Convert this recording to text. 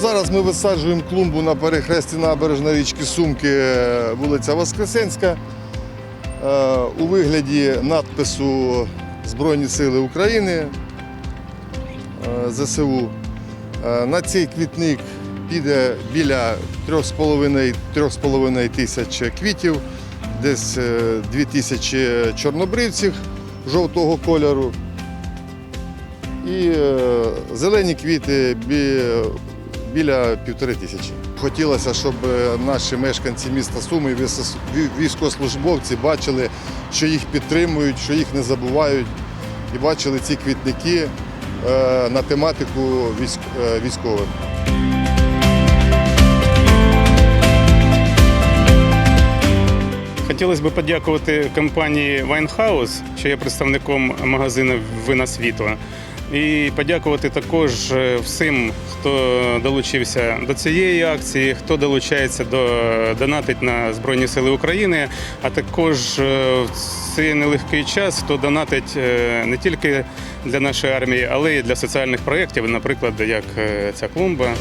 Зараз ми висаджуємо клумбу на перехресті набережної річки Сумки, е, вулиця Воскресенська. е, У вигляді надпису Збройні Сили України е, ЗСУ. На цей квітник піде біля 3,5-3,5 тисяч квітів, десь 2 тисячі чорнобривців жовтого кольору. І зелені квіти біля півтори тисячі. Хотілося, щоб е, наші мешканці міста Суми, військовослужбовці бачили, що їх підтримують, що їх не забувають, і бачили ці квітники е, на тематику е, військових. Хотілося б подякувати компанії Winehouse, що є представником магазину Вина світла. І подякувати також е, всім, хто долучився до цієї акції, хто долучається до донатить на Збройні Сили України, а також е, в цей нелегкий час, хто донатить е, не тільки для нашої армії, але й для соціальних проєктів, наприклад, як ця клумба.